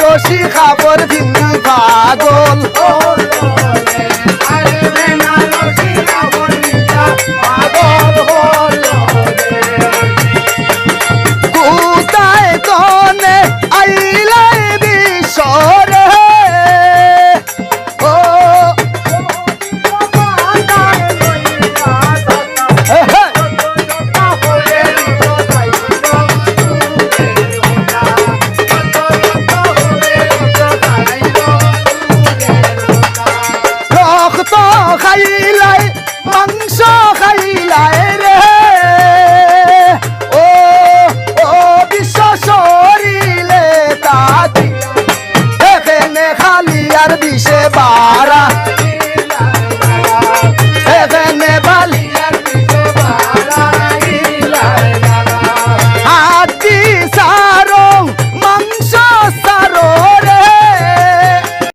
রশি খাবর দিন ভাই। গুত খাইলাই, মাংস খাইলাই রে। ও ও, বিশ্ব শরীরে তাতি এখানে খালি আর দিশে বা